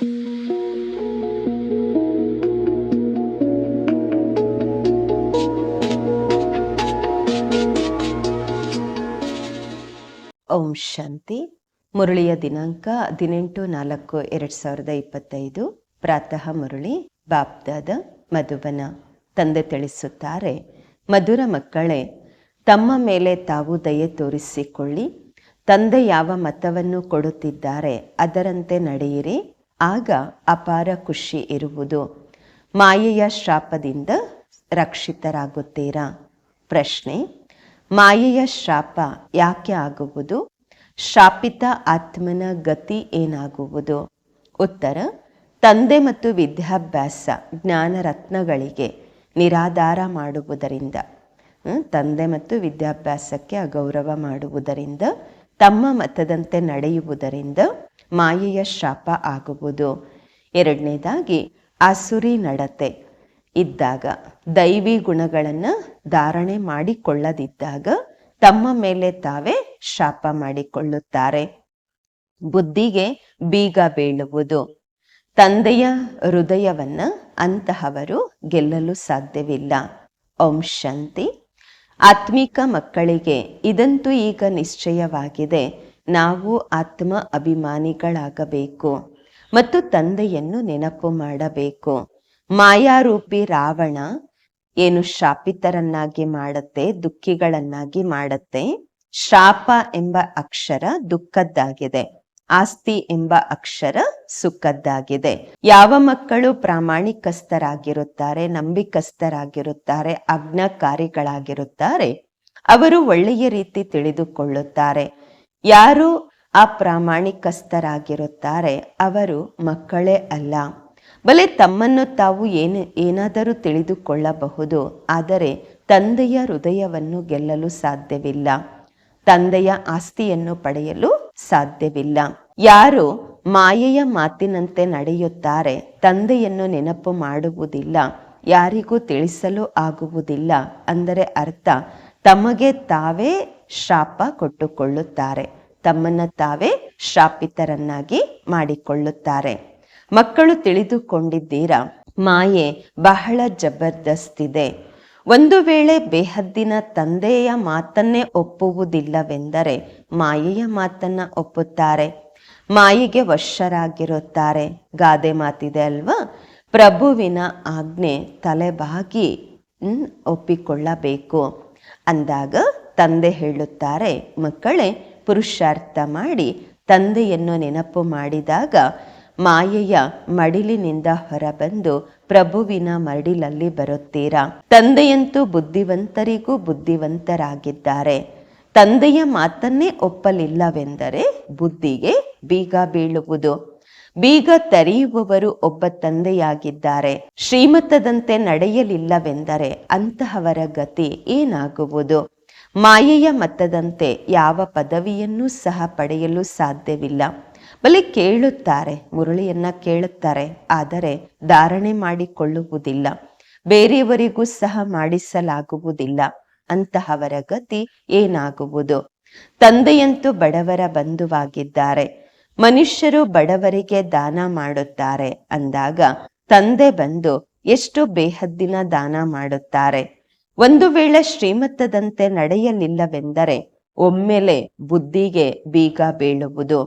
ಓಂ ಶಾಂತಿ. ಮುರಳಿಯ ದಿನಾಂಕ ಹದಿನೆಂಟು ನಾಲ್ಕು ಎರಡು ಸಾವಿರದ ಇಪ್ಪತ್ತೈದು. ಪ್ರಾತಃ ಮುರಳಿ, ಬಾಪ್ದಾದ ಮಧುಬನ. ತಂದೆ ತಿಳಿಸುತ್ತಾರೆ, ಮಧುರ ಮಕ್ಕಳೇ, ತಮ್ಮ ಮೇಲೆ ತಾವು ದಯೆ ತೋರಿಸಿಕೊಳ್ಳಿ. ತಂದೆ ಯಾವ ಮತವನ್ನು ಕೊಡುತ್ತಿದ್ದಾರೆ ಅದರಂತೆ ನಡೆಯಿರಿ. ಆಗ ಅಪಾರ ಖುಷಿ ಇರುವುದು. ಮಾಯೆಯ ಶಾಪದಿಂದ ರಕ್ಷಿತರಾಗುತ್ತೀರಾ? ಪ್ರಶ್ನೆ, ಮಾಯೆಯ ಶಾಪ ಯಾಕೆ ಆಗುವುದು? ಶಾಪಿತ ಆತ್ಮನ ಗತಿ ಏನಾಗುವುದು? ಉತ್ತರ, ತಂದೆ ಮತ್ತು ವಿದ್ಯಾಭ್ಯಾಸ ಜ್ಞಾನ ರತ್ನಗಳಿಗೆ ನಿರಾಧಾರ ಮಾಡುವುದರಿಂದ. ತಂದೆ ಮತ್ತು ವಿದ್ಯಾಭ್ಯಾಸಕ್ಕೆ ಅಗೌರವ ಮಾಡುವುದರಿಂದ ತಮ್ಮ ಮತದಂತೆ ನಡೆಯುವುದರಿಂದ ಮಾಯೆಯ ಶಾಪ ಆಗುವುದು. ಎರಡನೇದಾಗಿ, ಅಸುರಿ ನಡತೆ. ಇದ್ದಾಗ ದೈವಿ ಗುಣಗಳನ್ನು ಧಾರಣೆ ಮಾಡಿಕೊಳ್ಳದಿದ್ದಾಗ ತಮ್ಮ ಮೇಲೆ ತಾವೇ ಶಾಪ ಮಾಡಿಕೊಳ್ಳುತ್ತಾರೆ. ಬುದ್ಧಿಗೆ ಬೀಗ ಬೀಳುವುದು. ತಂದೆಯ ಹೃದಯವನ್ನ ಅಂತಹವರು ಗೆಲ್ಲಲು ಸಾಧ್ಯವಿಲ್ಲ. ಓಂ ಶಾಂತಿ. ಆತ್ಮಿಕ ಮಕ್ಕಳಿಗೆ ಇದಂತೂ ಈಗ ನಿಶ್ಚಯವಾಗಿದೆ. ನಾವು ಆತ್ಮ ಅಭಿಮಾನಿಗಳಾಗಬೇಕು ಮತ್ತು ತಂದೆಯನ್ನು ನೆನಪು ಮಾಡಬೇಕು. ಮಾಯಾರೂಪಿ ರಾವಣ ಏನು ಶಾಪಿತರನ್ನಾಗಿ ಮಾಡುತ್ತೆ, ದುಃಖಿಗಳನ್ನಾಗಿ ಮಾಡುತ್ತೆ? ಶಾಪ ಎಂಬ ಅಕ್ಷರ ದುಃಖದ್ದಾಗಿದೆ. ಆಸ್ತಿ ಎಂಬ ಅಕ್ಷರ ಸುಖದ್ದಾಗಿದೆ. ಯಾವ ಮಕ್ಕಳು ಪ್ರಾಮಾಣಿಕಸ್ಥರಾಗಿರುತ್ತಾರೆ, ನಂಬಿಕಸ್ಥರಾಗಿರುತ್ತಾರೆ ಅಜ್ಞಾಕಾರಿಗಳಾಗಿರುತ್ತಾರೆ ಅವರು ಒಳ್ಳೆಯ ರೀತಿ ತಿಳಿದುಕೊಳ್ಳುತ್ತಾರೆ. ಯಾರು ಅಪ್ರಾಮಾಣಿಕಸ್ಥರಾಗಿರುತ್ತಾರೆ, ಅವರು ಮಕ್ಕಳೇ ಅಲ್ಲ. ಬಲೆ ತಮ್ಮನ್ನು ತಾವು ಏನು, ಏನಾದರೂ ತಿಳಿದುಕೊಳ್ಳಬಹುದು, ಆದರೆ ತಂದೆಯ ಹೃದಯವನ್ನು ಗೆಲ್ಲಲು ಸಾಧ್ಯವಿಲ್ಲ. ತಂದೆಯ ಆಸ್ತಿಯನ್ನು ಪಡೆಯಲು ಸಾಧ್ಯವಿಲ್ಲ. ಯಾರು ಮಾಯೆಯ ಮಾತಿನಂತೆ ನಡೆಯುತ್ತಾರೆ, ತಂದೆಯನ್ನು ನೆನಪು ಮಾಡುವುದಿಲ್ಲ, ಯಾರಿಗೂ ತಿಳಿಸಲು ಆಗುವುದಿಲ್ಲ ಅಂದರೆ ಅರ್ಥ, ತಮಗೆ ತಾವೇ ಶಾಪ ಕೊಟ್ಟುಕೊಳ್ಳುತ್ತಾರೆ, ತಮ್ಮನ್ನ ತಾವೇ ಶಾಪಿತರನ್ನಾಗಿ ಮಾಡಿಕೊಳ್ಳುತ್ತಾರೆ. ಮಕ್ಕಳು ತಿಳಿದುಕೊಂಡಿದ್ದೀರಾ, ಮಾಯೆ ಬಹಳ ಜಬರ್ದಸ್ತಿದೆ. ಒಂದು ವೇಳೆ ಬೇಹದ್ದಿನ ತಂದೆಯ ಮಾತನ್ನೇ ಒಪ್ಪುವುದಿಲ್ಲವೆಂದರೆ ಮಾಯೆಯ ಮಾತನ್ನ ಒಪ್ಪುತ್ತಾರೆ ಮಾಯೆಗೆ ವಶರಾಗಿರುತ್ತಾರೆ. ಗಾದೆ ಮಾತಿದೆ ಅಲ್ವಾ? ಪ್ರಭುವಿನ ಆಜ್ಞೆ ತಲೆಬಾಗಿ ಒಪ್ಪಿಕೊಳ್ಳಬೇಕು. ಅಂದಾಗ ತಂದೆ ಹೇಳುತ್ತಾರೆ, ಮಕ್ಕಳೇ, ಪುರುಷಾರ್ಥ ಮಾಡಿ ತಂದೆಯನ್ನು ನೆನಪು ಮಾಡಿದಾಗ ಮಾಯೆಯ ಮಡಿಲಿನಿಂದ ಹೊರಬಂದು ಪ್ರಭುವಿನ ಮಡಿಲಲ್ಲಿ ಬರುತ್ತೀರಾ? ತಂದೆಯಂತೂ ಬುದ್ಧಿವಂತರಿಗೂ ಬುದ್ಧಿವಂತರಾಗಿದ್ದಾರೆ. ತಂದೆಯ ಮಾತನ್ನೇ ಒಪ್ಪಲಿಲ್ಲವೆಂದರೆ ಬುದ್ಧಿಗೆ ಬೀಗ ಬೀಳುವುದು. ಬೀಗ ತೆರೆಯುವವರು ಒಬ್ಬ ತಂದೆಯಾಗಿದ್ದಾರೆ. ಶ್ರೀಮತದಂತೆ ನಡೆಯಲಿಲ್ಲವೆಂದರೆ ಅಂತಹವರ ಗತಿ ಏನಾಗುವುದು? ಮಾಯೆಯ ಮತದಂತೆ ಯಾವ ಪದವಿಯನ್ನೂ ಸಹ ಪಡೆಯಲು ಸಾಧ್ಯವಿಲ್ಲ. ಬಲಿ ಕೇಳುತ್ತಾರೆ, ಮುರಳಿಯನ್ನ ಕೇಳುತ್ತಾರೆ, ಆದರೆ ಧಾರಣೆ ಮಾಡಿಕೊಳ್ಳುವುದಿಲ್ಲ. ಬೇರೆಯವರಿಗೂ ಸಹ ಮಾಡಿಸಲಾಗುವುದಿಲ್ಲ. ಅಂತಹವರ ಗತಿ ಏನಾಗುವುದು? ತಂದೆಯಂತೂ ಬಡವರ ಬಂಧುವಾಗಿದ್ದಾರೆ. ಮನುಷ್ಯರು ಬಡವರಿಗೆ ದಾನ ಮಾಡುತ್ತಾರೆ ಅಂದಾಗ ತಂದೆ ಬಂದು ಎಷ್ಟು ಬೇಹದ್ದಿನ ದಾನ ಮಾಡುತ್ತಾರೆ? ಒಂದು ವೇಳೆ ಶ್ರೀಮಂತದಂತೆ ನಡೆಯಲಿಲ್ಲವೆಂದರೆ ಒಮ್ಮೆಲೆ ಬುದ್ಧಿಗೆ ಬೀಗ ಬೀಳುವುದು.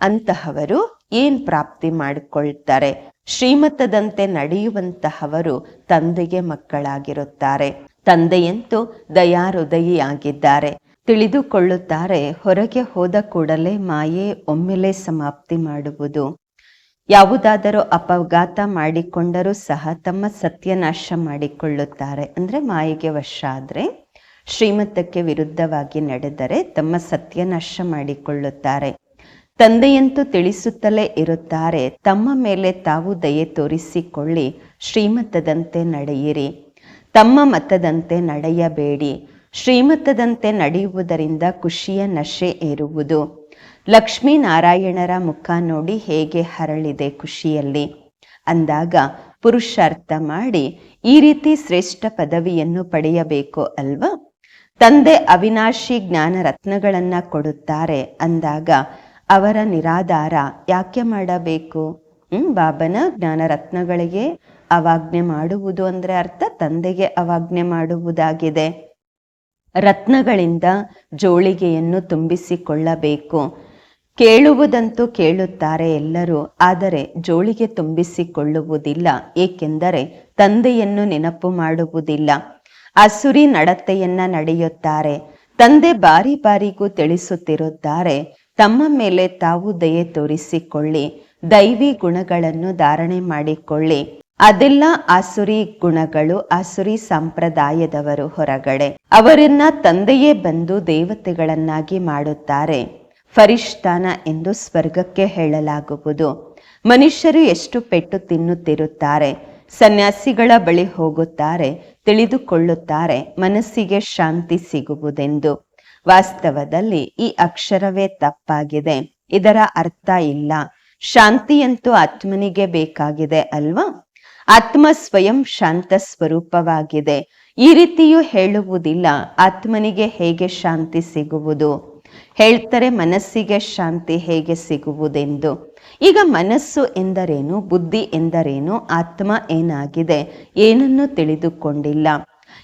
ಅಂತಹವರು ಏನ್ ಪ್ರಾಪ್ತಿ ಮಾಡಿಕೊಳ್ತಾರೆ? ಶ್ರೀಮತದಂತೆ ನಡೆಯುವಂತಹವರು ತಂದೆಗೆ ಮಕ್ಕಳಾಗಿರುತ್ತಾರೆ. ತಂದೆಯಂತೂ ದಯಾರುದಯಿಯಾಗಿದ್ದಾರೆ. ತಿಳಿದುಕೊಳ್ಳುತ್ತಾರೆ, ಹೊರಗೆ ಹೋದ ಕೂಡಲೇ ಮಾಯೆ ಒಮ್ಮೆಲೆ ಸಮಾಪ್ತಿ ಮಾಡುವುದು. ಯಾವುದಾದರೂ ಅಪಘಾತ ಮಾಡಿಕೊಂಡರೂ ಸಹ ತಮ್ಮ ಸತ್ಯನಾಶ ಮಾಡಿಕೊಳ್ಳುತ್ತಾರೆ. ಅಂದ್ರೆ ಮಾಯೆಗೆ ವಶ ಆದರೆ, ಶ್ರೀಮತಕ್ಕೆ ವಿರುದ್ಧವಾಗಿ ನಡೆದರೆ ತಮ್ಮ ಸತ್ಯನಾಶ ಮಾಡಿಕೊಳ್ಳುತ್ತಾರೆ. ತಂದೆಯಂತೂ ತಿಳಿಸುತ್ತಲೇ ಇರುತ್ತಾರೆ, ತಮ್ಮ ಮೇಲೆ ತಾವು ದಯೆ ತೋರಿಸಿಕೊಳ್ಳಿ, ಶ್ರೀಮಂತದಂತೆ ನಡೆಯಿರಿ. ತಮ್ಮ ಮತದಂತೆ ನಡೆಯಬೇಡಿ. ಶ್ರೀಮತದಂತೆ ನಡೆಯುವುದರಿಂದ ಖುಷಿಯ ನಶೆ ಏರುವುದು. ಲಕ್ಷ್ಮೀನಾರಾಯಣರ ಮುಖ ನೋಡಿ ಹೇಗೆ ಹರಳಿದೆ ಖುಷಿಯಲ್ಲಿ. ಅಂದಾಗ ಪುರುಷಾರ್ಥ ಮಾಡಿ ಈ ರೀತಿ ಶ್ರೇಷ್ಠ ಪದವಿಯನ್ನು ಪಡೆಯಬೇಕು ಅಲ್ವಾ? ತಂದೆ ಅವಿನಾಶಿ ಜ್ಞಾನ ರತ್ನಗಳನ್ನ ಕೊಡುತ್ತಾರೆ. ಅಂದಾಗ ಅವರ ನಿರಾಧಾರ ಯಾಕೆ ಮಾಡಬೇಕು? ಹ್ಮ್, ಬಾಬನ ಜ್ಞಾನ ರತ್ನಗಳಿಗೆ ಅವಾಜ್ಞೆ ಮಾಡುವುದು ಅಂದ್ರೆ ಅರ್ಥ ತಂದೆಗೆ ಅವಾಜ್ಞೆ ಮಾಡುವುದಾಗಿದೆ. ರತ್ನಗಳಿಂದ ಜೋಳಿಗೆಯನ್ನು ತುಂಬಿಸಿಕೊಳ್ಳಬೇಕು. ಕೇಳುವುದಂತೂ ಕೇಳುತ್ತಾರೆ ಎಲ್ಲರೂ, ಆದರೆ ಜೋಳಿಗೆ ತುಂಬಿಸಿಕೊಳ್ಳುವುದಿಲ್ಲ, ಏಕೆಂದರೆ ತಂದೆಯನ್ನು ನೆನಪು ಮಾಡುವುದಿಲ್ಲ. ಅಸುರಿ ನಡತೆಯನ್ನ ನಡೆಯುತ್ತಾರೆ. ತಂದೆ ಬಾರಿ ಬಾರಿಗೂ ತಿಳಿಸುತ್ತಿರುತ್ತಾರೆ, ತಮ್ಮ ಮೇಲೆ ತಾವು ದಯೆ ತೋರಿಸಿಕೊಳ್ಳಿ, ದೈವಿ ಗುಣಗಳನ್ನು ಧಾರಣೆ ಮಾಡಿಕೊಳ್ಳಿ. ಅದೆಲ್ಲ ಆಸುರಿ ಗುಣಗಳು ಆಸುರಿ ಸಂಪ್ರದಾಯದವರು ಹೊರಗಡೆ. ಅವರನ್ನ ತಂದೆಯೇ ಬಂದು ದೇವತೆಗಳನ್ನಾಗಿ ಮಾಡುತ್ತಾರೆ. ಫರಿಷ್ಠಾನ ಎಂದು ಸ್ವರ್ಗಕ್ಕೆ ಹೇಳಲಾಗುವುದು. ಮನುಷ್ಯರು ಎಷ್ಟು ಪೆಟ್ಟು ತಿನ್ನುತ್ತಿರುತ್ತಾರೆ. ಸನ್ಯಾಸಿಗಳ ಬಳಿ ಹೋಗುತ್ತಾರೆ, ತಿಳಿದುಕೊಳ್ಳುತ್ತಾರೆ, ಮನಸ್ಸಿಗೆ ಶಾಂತಿ ಸಿಗುವುದೆಂದು. ವಾಸ್ತವದಲ್ಲಿ ಈ ಅಕ್ಷರವೇ ತಪ್ಪಾಗಿದೆ. ಇದರ ಅರ್ಥ ಇಲ್ಲ. ಶಾಂತಿಯಂತೂ ಆತ್ಮನಿಗೆ ಬೇಕಾಗಿದೆ ಅಲ್ವಾ? ಆತ್ಮ ಸ್ವಯಂ ಶಾಂತ ಸ್ವರೂಪವಾಗಿದೆ. ಈ ರೀತಿಯೂ ಹೇಳುವುದಿಲ್ಲ. ಆತ್ಮನಿಗೆ ಹೇಗೆ ಶಾಂತಿ ಸಿಗುವುದು? ಹೇಳ್ತಾರೆ ಮನಸ್ಸಿಗೆ ಶಾಂತಿ ಹೇಗೆ ಸಿಗುವುದೆಂದು. ಈಗ ಮನಸ್ಸು ಎಂದರೇನು? ಬುದ್ಧಿ ಎಂದರೇನು? ಆತ್ಮ ಏನಾಗಿದೆ? ಏನನ್ನು ತಿಳಿದುಕೊಂಡಿಲ್ಲ.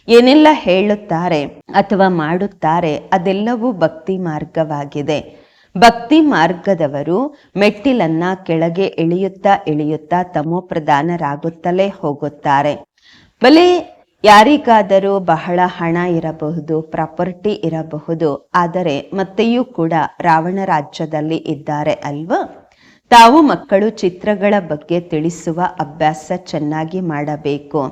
ಏನೆಲ್ಲ ಹೇಳುತ್ತಾರೆ ಅಥವಾ ಮಾಡುತ್ತಾರೆ ಅದೆಲ್ಲವೂ ಭಕ್ತಿ ಮಾರ್ಗವಾಗಿದೆ. ಭಕ್ತಿ ಮಾರ್ಗದವರು ಮೆಟ್ಟಿಲನ್ನ ಕೆಳಗೆ ಇಳಿಯುತ್ತಾ ಇಳಿಯುತ್ತಾ ತಮೋ ಪ್ರಧಾನರಾಗುತ್ತಲೇ ಹೋಗುತ್ತಾರೆ. ಬಲೆ ಯಾರಿಗಾದರೂ ಬಹಳ ಹಣ ಇರಬಹುದು, ಪ್ರಾಪರ್ಟಿ ಇರಬಹುದು, ಆದರೆ ಮತ್ತೆಯೂ ಕೂಡ ರಾವಣ ರಾಜ್ಯದಲ್ಲಿ ಇದ್ದಾರೆ ಅಲ್ವಾ? ತಾವು ಮಕ್ಕಳು ಚಿತ್ರಗಳ ಬಗ್ಗೆ ತಿಳಿಸುವ ಅಭ್ಯಾಸ ಚೆನ್ನಾಗಿ ಮಾಡಬೇಕು.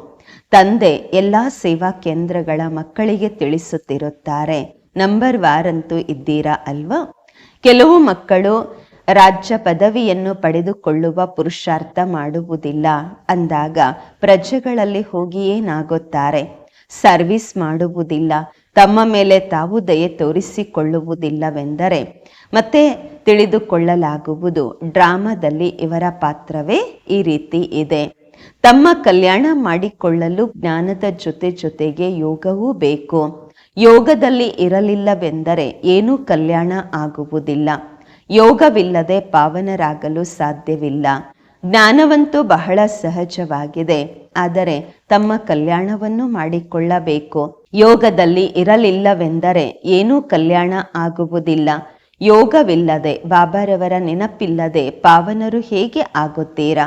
ತಂದೆ ಎಲ್ಲಾ ಸೇವಾ ಕೇಂದ್ರಗಳ ಮಕ್ಕಳಿಗೆ ತಿಳಿಸುತ್ತಿರುತ್ತಾರೆ. ನಂಬರ್ ವಾರಂತೂ ಇದ್ದೀರಾ ಅಲ್ವಾ? ಕೆಲವು ಮಕ್ಕಳು ರಾಜ್ಯ ಪದವಿಯನ್ನು ಪಡೆದುಕೊಳ್ಳುವ ಪುರುಷಾರ್ಥ ಮಾಡುವುದಿಲ್ಲ ಅಂದಾಗ ಪ್ರಜೆಗಳಲ್ಲಿ ಹೋಗಿ ಏನಾಗುತ್ತಾರೆ ಸರ್ವಿಸ್ ಮಾಡುವುದಿಲ್ಲ. ತಮ್ಮ ಮೇಲೆ ತಾವು ದಯೆ ತೋರಿಸಿಕೊಳ್ಳುವುದಿಲ್ಲವೆಂದರೆ ಮತ್ತೆ ತಿಳಿದುಕೊಳ್ಳಲಾಗುವುದು. ಡ್ರಾಮಾದಲ್ಲಿ ಇವರ ಪಾತ್ರವೇ ಈ ರೀತಿ ಇದೆ. ತಮ್ಮ ಕಲ್ಯಾಣ ಮಾಡಿಕೊಳ್ಳಲು ಜ್ಞಾನದ ಜೊತೆ ಜೊತೆಗೆ ಯೋಗವೂ ಬೇಕು. ಯೋಗದಲ್ಲಿ ಇರಲಿಲ್ಲವೆಂದರೆ ಏನೂ ಕಲ್ಯಾಣ ಆಗುವುದಿಲ್ಲ. ಯೋಗವಿಲ್ಲದೆ ಪಾವನರಾಗಲು ಸಾಧ್ಯವಿಲ್ಲ. ಜ್ಞಾನವಂತೂ ಬಹಳ ಸಹಜವಾಗಿದೆ. ಆದರೆ ತಮ್ಮ ಕಲ್ಯಾಣವನ್ನು ಮಾಡಿಕೊಳ್ಳಬೇಕು. ಯೋಗದಲ್ಲಿ ಇರಲಿಲ್ಲವೆಂದರೆ ಏನೂ ಕಲ್ಯಾಣ ಆಗುವುದಿಲ್ಲ. ಯೋಗವಿಲ್ಲದೆ ಬಾಬಾರವರ ನೆನಪಿಲ್ಲದೆ ಪಾವನರು ಹೇಗೆ ಆಗುತ್ತೀರಾ?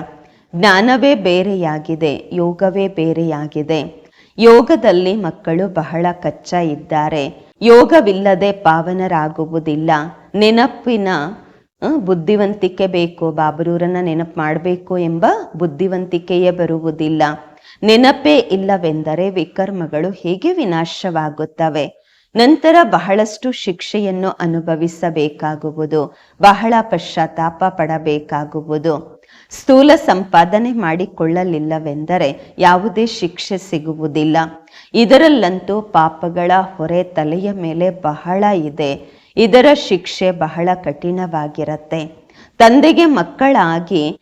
ಜ್ಞಾನವೇ ಬೇರೆಯಾಗಿದೆ, ಯೋಗವೇ ಬೇರೆಯಾಗಿದೆ. ಯೋಗದಲ್ಲಿ ಮಕ್ಕಳು ಬಹಳ ಕಚ್ಚ ಇದ್ದಾರೆ. ಯೋಗವಿಲ್ಲದೆ ಪಾವನರಾಗುವುದಿಲ್ಲ. ನೆನಪಿನ ಬುದ್ಧಿವಂತಿಕೆ ಬೇಕು, ಬಾಬರೂರನ್ನ ನೆನಪು ಮಾಡಬೇಕು ಎಂಬ ಬುದ್ಧಿವಂತಿಕೆಯೇ ಬರುವುದಿಲ್ಲ. ನೆನಪೇ ಇಲ್ಲವೆಂದರೆ ವಿಕರ್ಮಗಳು ಹೇಗೆ ವಿನಾಶವಾಗುತ್ತವೆ. ನಂತರ ಬಹಳಷ್ಟು ಶಿಕ್ಷೆಯನ್ನು ಅನುಭವಿಸಬೇಕಾಗುವುದು. ಬಹಳ ಪಶ್ಚಾತ್ತಾಪ ಪಡಬೇಕಾಗುವುದು. ಸ್ಥೂಲ ಸಂಪಾದನೆ ಮಾಡಿಕೊಳ್ಳಲಿಲ್ಲವೆಂದರೆ ಯಾವುದೇ ಶಿಕ್ಷೆ ಸಿಗುವುದಿಲ್ಲ. ಇದರಲ್ಲಂತೂ ಪಾಪಗಳ ಹೊರೆ ತಲೆಯ ಮೇಲೆ ಬಹಳ ಇದೆ. ಇದರ ಶಿಕ್ಷೆ ಬಹಳ ಕಠಿಣವಾಗಿರತ್ತೆ. ತಂದೆಗೆ ಮಕ್ಕಳಾಗಿ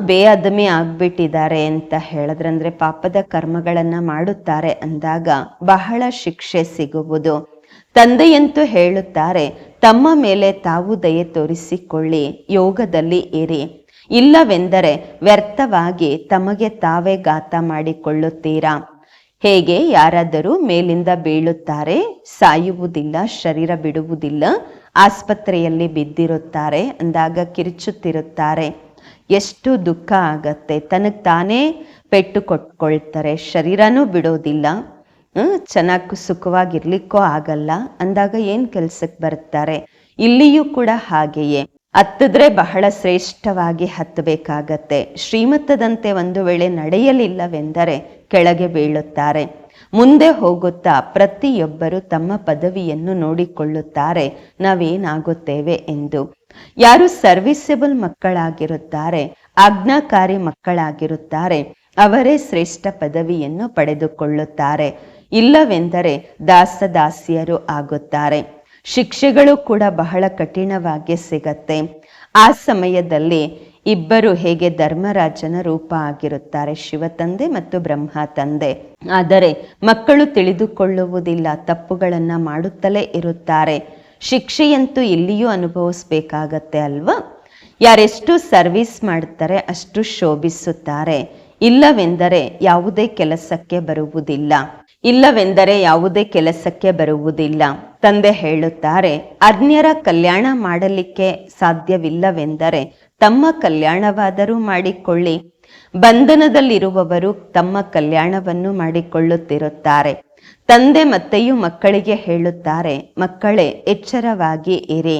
ಬೇಅದಮಿ ಆಗ್ಬಿಟ್ಟಿದ್ದಾರೆ ಅಂತ ಹೇಳಿದ್ರಂದ್ರೆ ಪಾಪದ ಕರ್ಮಗಳನ್ನ ಮಾಡುತ್ತಾರೆ ಅಂದಾಗ ಬಹಳ ಶಿಕ್ಷೆ ಸಿಗುವುದು. ತಂದೆಯಂತೂ ಹೇಳುತ್ತಾರೆ, ತಮ್ಮ ಮೇಲೆ ತಾವು ದಯೆ ತೋರಿಸಿಕೊಳ್ಳಿ, ಯೋಗದಲ್ಲಿ ಇರಿ. ಇಲ್ಲವೆಂದರೆ ವ್ಯರ್ಥವಾಗಿ ತಮಗೆ ತಾವೇ ಘಾತ ಮಾಡಿಕೊಳ್ಳುತ್ತೀರಾ? ಹೇಗೆ ಯಾರಾದರೂ ಮೇಲಿಂದ ಬೀಳುತ್ತಾರೆ, ಸಾಯುವುದಿಲ್ಲ, ಶರೀರ ಬಿಡುವುದಿಲ್ಲ, ಆಸ್ಪತ್ರೆಯಲ್ಲಿ ಬಿದ್ದಿರುತ್ತಾರೆ, ಅಂದಾಗ ಕಿರುಚುತ್ತಿರುತ್ತಾರೆ. ಎಷ್ಟು ದುಃಖ ಆಗತ್ತೆ, ತನಗೆ ತಾನೇ ಪೆಟ್ಟು ಕೊಟ್ಕೊಳ್ತಾರೆ, ಶರೀರನೂ ಬಿಡೋದಿಲ್ಲ ಚೆನ್ನಾಗಿ ಸುಖವಾಗಿರ್ಲಿಕ್ಕೂ ಆಗಲ್ಲ, ಅಂದಾಗ ಏನು ಕೆಲಸಕ್ಕೆ ಬರ್ತಾರೆ? ಇಲ್ಲಿಯೂ ಕೂಡ ಹಾಗೆಯೇ. ಹತ್ತಿದ್ರೆ ಬಹಳ ಶ್ರೇಷ್ಠವಾಗಿ ಹತ್ತಬೇಕಾಗತ್ತೆ. ಶ್ರೀಮತದಂತೆ ಒಂದು ವೇಳೆ ನಡೆಯಲಿಲ್ಲವೆಂದರೆ ಕೆಳಗೆ ಬೀಳುತ್ತಾರೆ. ಮುಂದೆ ಹೋಗುತ್ತಾ ಪ್ರತಿಯೊಬ್ಬರು ತಮ್ಮ ಪದವಿಯನ್ನು ನೋಡಿಕೊಳ್ಳುತ್ತಾರೆ. ನಾವೇನಾಗುತ್ತೇವೆ ಎಂದು. ಯಾರು ಸರ್ವಿಸಬಲ್ ಮಕ್ಕಳಾಗಿರುತ್ತಾರೆ, ಆಜ್ಞಾಕಾರಿ ಮಕ್ಕಳಾಗಿರುತ್ತಾರೆ, ಅವರೇ ಶ್ರೇಷ್ಠ ಪದವಿಯನ್ನು ಪಡೆದುಕೊಳ್ಳುತ್ತಾರೆ. ಇಲ್ಲವೆಂದರೆ ದಾಸದಾಸಿಯರು ಆಗುತ್ತಾರೆ. ಶಿಕ್ಷೆಗಳು ಕೂಡ ಬಹಳ ಕಠಿಣವಾಗಿ ಸಿಗತ್ತೆ. ಆ ಸಮಯದಲ್ಲಿ ಇಬ್ಬರು ಹೇಗೆ ಧರ್ಮರಾಜನ ರೂಪ ಆಗಿರುತ್ತಾರೆ, ಶಿವ ತಂದೆ ಮತ್ತು ಬ್ರಹ್ಮ ತಂದೆ. ಆದರೆ ಮಕ್ಕಳು ತಿಳಿದುಕೊಳ್ಳುವುದಿಲ್ಲ, ತಪ್ಪುಗಳನ್ನು ಮಾಡುತ್ತಲೇ ಇರುತ್ತಾರೆ. ಶಿಕ್ಷೆಯಂತೂ ಇಲ್ಲಿಯೂ ಅನುಭವಿಸ್ಬೇಕಾಗತ್ತೆ ಅಲ್ವಾ? ಯಾರೆಷ್ಟು ಸರ್ವಿಸ್ ಮಾಡ್ತಾರೆ, ಅಷ್ಟು ಶೋಭಿಸುತ್ತಾರೆ. ಇಲ್ಲವೆಂದರೆ ಯಾವುದೇ ಕೆಲಸಕ್ಕೆ ಬರುವುದಿಲ್ಲ. ಇಲ್ಲವೆಂದರೆ ಯಾವುದೇ ಕೆಲಸಕ್ಕೆ ಬರುವುದಿಲ್ಲ. ತಂದೆ ಹೇಳುತ್ತಾರೆ ಅಜ್ಞರ ಕಲ್ಯಾಣ ಮಾಡಲಿಕ್ಕೆ ಸಾಧ್ಯವಿಲ್ಲವೆಂದರೆ ತಮ್ಮ ಕಲ್ಯಾಣವಾದರೂ ಮಾಡಿಕೊಳ್ಳಿ. ಬಂಧನದಲ್ಲಿರುವವರು ತಮ್ಮ ಕಲ್ಯಾಣವನ್ನು ಮಾಡಿಕೊಳ್ಳುತ್ತಿರುತ್ತಾರೆ. ತಂದೆ ಮತ್ತೆಯೂ ಮಕ್ಕಳಿಗೆ ಹೇಳುತ್ತಾರೆ, ಮಕ್ಕಳೇ, ಎಚ್ಚರವಾಗಿ ಇರಿ.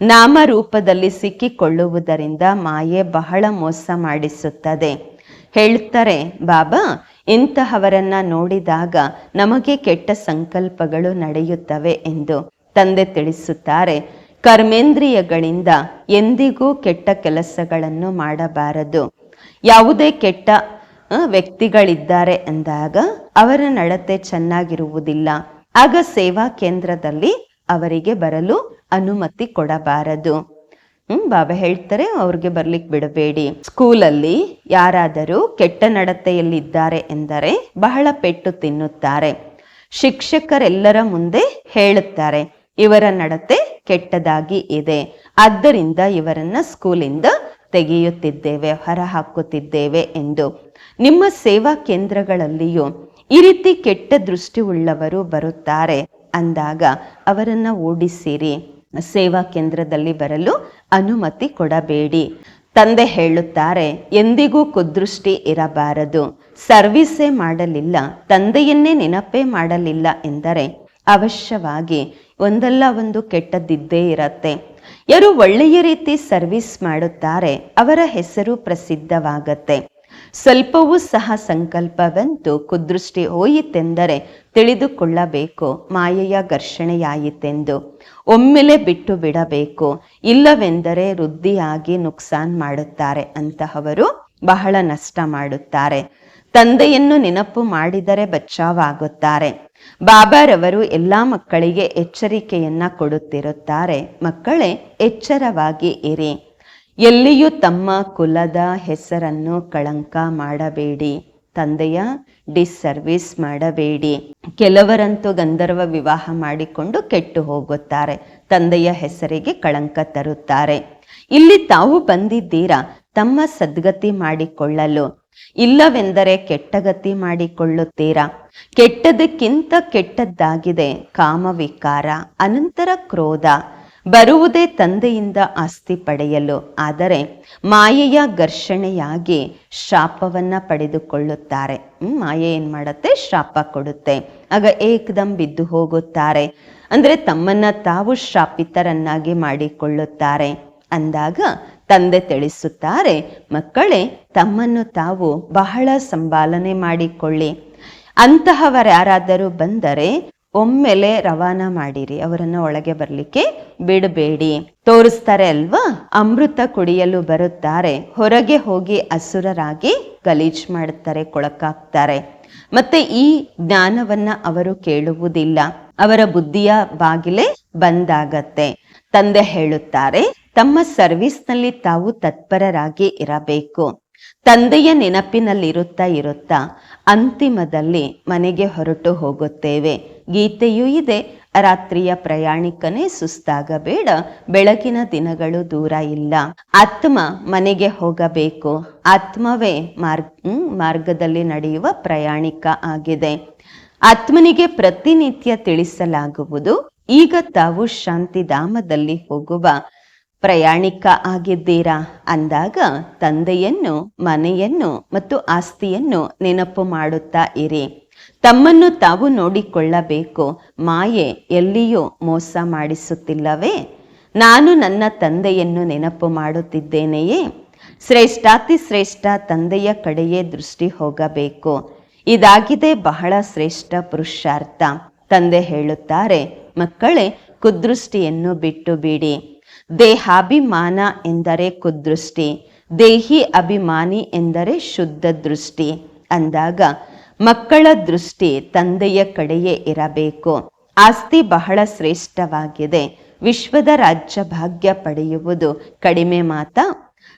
ನಾಮರೂಪದಲ್ಲಿ ಸಿಕ್ಕಿಕೊಳ್ಳುವುದರಿಂದ ಮಾಯೆ ಬಹಳ ಮೋಸ ಮಾಡಿಸುತ್ತದೆ. ಹೇಳ್ತಾರೆ, ಬಾಬಾ ಇಂತಹವರನ್ನ ನೋಡಿದಾಗ ನಮಗೆ ಕೆಟ್ಟ ಸಂಕಲ್ಪಗಳು ನಡೆಯುತ್ತವೆ ಎಂದು ತಂದೆ ತಿಳಿಸುತ್ತಾರೆ. ಕರ್ಮೇಂದ್ರಿಯಗಳಿಂದ ಎಂದಿಗೂ ಕೆಟ್ಟ ಕೆಲಸಗಳನ್ನು ಮಾಡಬಾರದು. ಯಾವುದೇ ಕೆಟ್ಟ ವ್ಯಕ್ತಿಗಳಿದ್ದಾರೆ ಎಂದಾಗ ಅವರ ನಡತೆ ಚೆನ್ನಾಗಿರುವುದಿಲ್ಲ. ಆಗ ಸೇವಾ ಕೇಂದ್ರದಲ್ಲಿ ಅವರಿಗೆ ಬರಲು ಅನುಮತಿ ಕೊಡಬಾರದು. ಹ್ಮ್, ಬಾಬಾ ಹೇಳ್ತಾರೆ, ಅವ್ರಿಗೆ ಬರ್ಲಿಕ್ಕೆ ಬಿಡಬೇಡಿ. ಸ್ಕೂಲಲ್ಲಿ ಯಾರಾದರೂ ಕೆಟ್ಟ ನಡತೆಯಲ್ಲಿದ್ದಾರೆ ಎಂದರೆ ಬಹಳ ಪೆಟ್ಟು ತಿನ್ನುತ್ತಾರೆ. ಶಿಕ್ಷಕರೆಲ್ಲರ ಮುಂದೆ ಹೇಳುತ್ತಾರೆ, ಇವರ ನಡತೆ ಕೆಟ್ಟದಾಗಿ ಇದೆ. ಆದ್ದರಿಂದ ಇವರನ್ನ ಸ್ಕೂಲಿಂದ ತೆಗೆಯುತ್ತಿದ್ದೇವೆ ಹೊರ ಹಾಕುತ್ತಿದ್ದೇವೆ ಎಂದು. ನಿಮ್ಮ ಸೇವಾ ಕೇಂದ್ರಗಳಲ್ಲಿಯೂ ಈ ರೀತಿ ಕೆಟ್ಟ ದೃಷ್ಟಿ ಉಳ್ಳವರು ಬರುತ್ತಾರೆ. ಅಂದಾಗ ಅವರನ್ನ ಓಡಿಸಿರಿ. ಸೇವಾ ಕೇಂದ್ರದಲ್ಲಿ ಬರಲು ಅನುಮತಿ ಕೊಡಬೇಡಿ. ತಂದೆ ಹೇಳುತ್ತಾರೆ, ಎಂದಿಗೂ ಕುದೃಷ್ಟಿ ಇರಬಾರದು. ಸರ್ವಿಸೇ ಮಾಡಲಿಲ್ಲ, ತಂದೆಯನ್ನೇ ನೆನಪೇ ಮಾಡಲಿಲ್ಲ ಎಂದರೆ ಅವಶ್ಯವಾಗಿ ಒಂದಲ್ಲ ಒಂದು ಕೆಟ್ಟದ್ದಿದ್ದೇ ಇರತ್ತೆ. ಯಾರು ಒಳ್ಳೆಯ ರೀತಿ ಸರ್ವಿಸ್ ಮಾಡುತ್ತಾರೆ, ಅವರ ಹೆಸರು ಪ್ರಸಿದ್ಧವಾಗತ್ತೆ. ಸ್ವಲ್ಪವೂ ಸಹ ಸಂಕಲ್ಪವಂತೂ ಕುದೃಷ್ಟಿ ಹೋಯಿತೆಂದರೆ ತಿಳಿದುಕೊಳ್ಳಬೇಕು, ಮಾಯೆಯ ಘರ್ಷಣೆಯಾಯಿತೆಂದು. ಒಮ್ಮೆಲೆ ಬಿಟ್ಟು ಬಿಡಬೇಕು, ಇಲ್ಲವೆಂದರೆ ವೃದ್ಧಿಯಾಗಿ ನುಕ್ಸಾನ್ ಮಾಡುತ್ತಾರೆ ಅಂತಹವರು ಬಹಳ ನಷ್ಟ ಮಾಡುತ್ತಾರೆ. ತಂದೆಯನ್ನು ನೆನಪು ಮಾಡಿದರೆ ಬಚಾವಾಗುತ್ತಾರೆ ಬಾಬಾರವರು ಎಲ್ಲ ಮಕ್ಕಳಿಗೆ ಎಚ್ಚರಿಕೆಯನ್ನ ಕೊಡುತ್ತಿರುತ್ತಾರೆ. ಮಕ್ಕಳೇ, ಎಚ್ಚರವಾಗಿ ಇರಿ. ಎಲ್ಲಿಯೂ ತಮ್ಮ ಕುಲದ ಹೆಸರನ್ನು ಕಳಂಕ ಮಾಡಬೇಡಿ. ತಂದೆಯ ಡಿಸ್ಸರ್ವಿಸ್ ಮಾಡಬೇಡಿ. ಕೆಲವರಂತೂ ಗಂಧರ್ವ ವಿವಾಹ ಮಾಡಿಕೊಂಡು ಕೆಟ್ಟು ಹೋಗುತ್ತಾರೆ. ತಂದೆಯ ಹೆಸರಿಗೆ ಕಳಂಕ ತರುತ್ತಾರೆ. ಇಲ್ಲಿ ತಾವು ಬಂದಿದ್ದೀರಾ? ತಮ್ಮ ಸದ್ಗತಿ ಮಾಡಿಕೊಳ್ಳಲು. ಇಲ್ಲವೆಂದರೆ ಕೆಟ್ಟಗತಿ ಮಾಡಿಕೊಳ್ಳುತ್ತೀರಾ? ಕೆಟ್ಟದಕ್ಕಿಂತ ಕೆಟ್ಟದ್ದಾಗಿದೆ ಕಾಮವಿಕಾರ, ಅನಂತರ ಕ್ರೋಧ. ಬರುವುದೇ ತಂದೆಯಿಂದ ಆಸ್ತಿ ಪಡೆಯಲು. ಆದರೆ ಮಾಯೆಯ ಘರ್ಷಣೆಯಾಗಿ ಶಾಪವನ್ನ ಪಡೆದುಕೊಳ್ಳುತ್ತಾರೆ. ಮಾಯೆ ಏನ್ ಮಾಡುತ್ತೆ? ಶಾಪ ಕೊಡುತ್ತೆ. ಆಗ ಏಕದಂ ಬಿದ್ದು ಹೋಗುತ್ತಾರೆ. ಅಂದ್ರೆ ತಮ್ಮನ್ನ ತಾವು ಶಾಪಿತರನ್ನಾಗಿ ಮಾಡಿಕೊಳ್ಳುತ್ತಾರೆ. ಅಂದಾಗ ತಂದೆ ತಿಳಿಸುತ್ತಾರೆ, ಮಕ್ಕಳೇ, ತಮ್ಮನ್ನು ತಾವು ಬಹಳ ಸಂಭಾಲನೆ ಮಾಡಿಕೊಳ್ಳಿ. ಅಂತಹವರ್ಯಾರಾದರೂ ಬಂದರೆ ಒಮ್ಮೆಲೆ ರವಾನಾ ಮಾಡಿರಿ, ಅವರನ್ನ ಒಳಗೆ ಬರ್ಲಿಕ್ಕೆ ಬಿಡಬೇಡಿ. ತೋರಿಸ್ತಾರೆ ಅಲ್ವಾ? ಅಮೃತ ಕುಡಿಯಲು ಬರುತ್ತಾರೆ, ಹೊರಗೆ ಹೋಗಿ ಅಸುರರಾಗಿ ಗಲೀಜ್ ಮಾಡುತ್ತಾರೆ ಕೊಳಕಾಗ್ತಾರೆ ಮತ್ತೆ ಈ ಜ್ಞಾನವನ್ನ ಅವರು ಕೇಳುವುದಿಲ್ಲ. ಅವರ ಬುದ್ಧಿಯ ಬಾಗಿಲೆ ಬಂದಾಗತ್ತೆ. ತಂದೆ ಹೇಳುತ್ತಾರೆ, ತಮ್ಮ ಸರ್ವಿಸ್ನಲ್ಲಿ ತಾವು ತತ್ಪರರಾಗಿ ಇರಬೇಕು. ತಂದೆಯ ನೆನಪಿನಲ್ಲಿರುತ್ತಾ ಇರುತ್ತಾ ಅಂತಿಮದಲ್ಲಿ ಮನೆಗೆ ಹೊರಟು ಹೋಗುತ್ತೇವೆ. ಗೀತೆಯೂ ಇದೆ. ರಾತ್ರಿಯ ಪ್ರಯಾಣಿಕನೇ ಸುಸ್ತಾಗಬೇಡ. ಬೆಳಗಿನ ದಿನಗಳು ದೂರ ಇಲ್ಲ. ಆತ್ಮ ಮನೆಗೆ ಹೋಗಬೇಕು. ಆತ್ಮವೇ ಮಾರ್ಗ ಮಾರ್ಗದಲ್ಲಿ ನಡೆಯುವ ಪ್ರಯಾಣಿಕ ಆಗಿದೆ. ಆತ್ಮನಿಗೆ ಪ್ರತಿನಿತ್ಯ ತಿಳಿಸಲಾಗುವುದು. ಈಗ ತಾವು ಶಾಂತಿಧಾಮದಲ್ಲಿ ಹೋಗುವ ಪ್ರಯಾಣಿಕ ಆಗಿದ್ದೀರಾ? ಅಂದಾಗ ತಂದೆಯನ್ನು, ಮನೆಯನ್ನು ಮತ್ತು ಆಸ್ತಿಯನ್ನು ನೆನಪು ಮಾಡುತ್ತಾ ಇರಿ. ತಮ್ಮನ್ನು ತಾವು ನೋಡಿಕೊಳ್ಳಬೇಕು. ಮಾಯೆ ಎಲ್ಲಿಯೂ ಮೋಸ ಮಾಡಿಸುತ್ತಿಲ್ಲವೇ? ನಾನು ನನ್ನ ತಂದೆಯನ್ನು ನೆನಪು ಮಾಡುತ್ತಿದ್ದೇನೆಯೇ? ಶ್ರೇಷ್ಠಾತಿ ಶ್ರೇಷ್ಠ ತಂದೆಯ ಕಡೆಯೇ ದೃಷ್ಟಿ ಹೋಗಬೇಕು. ಇದಾಗಿದೆ ಬಹಳ ಶ್ರೇಷ್ಠ ಪುರುಷಾರ್ಥ. ತಂದೆ ಹೇಳುತ್ತಾರೆ, ಮಕ್ಕಳೇ, ಕುದೃಷ್ಟಿಯನ್ನು ಬಿಟ್ಟು ಬಿಡಿ ದೇಹಾಭಿಮಾನ ಎಂದರೆ ಕುದೃಷ್ಟಿ, ದೇಹಿ ಅಭಿಮಾನಿ ಎಂದರೆ ಶುದ್ಧ ದೃಷ್ಟಿ. ಅಂದಾಗ ಮಕ್ಕಳ ದೃಷ್ಟಿ ತಂದೆಯ ಕಡೆಯೇ ಇರಬೇಕು. ಆಸ್ತಿ ಬಹಳ ಶ್ರೇಷ್ಠವಾಗಿದೆ. ವಿಶ್ವದ ರಾಜ್ಯ ಭಾಗ್ಯ ಪಡೆಯುವುದು ಕಡಿಮೆ ಮಾತ?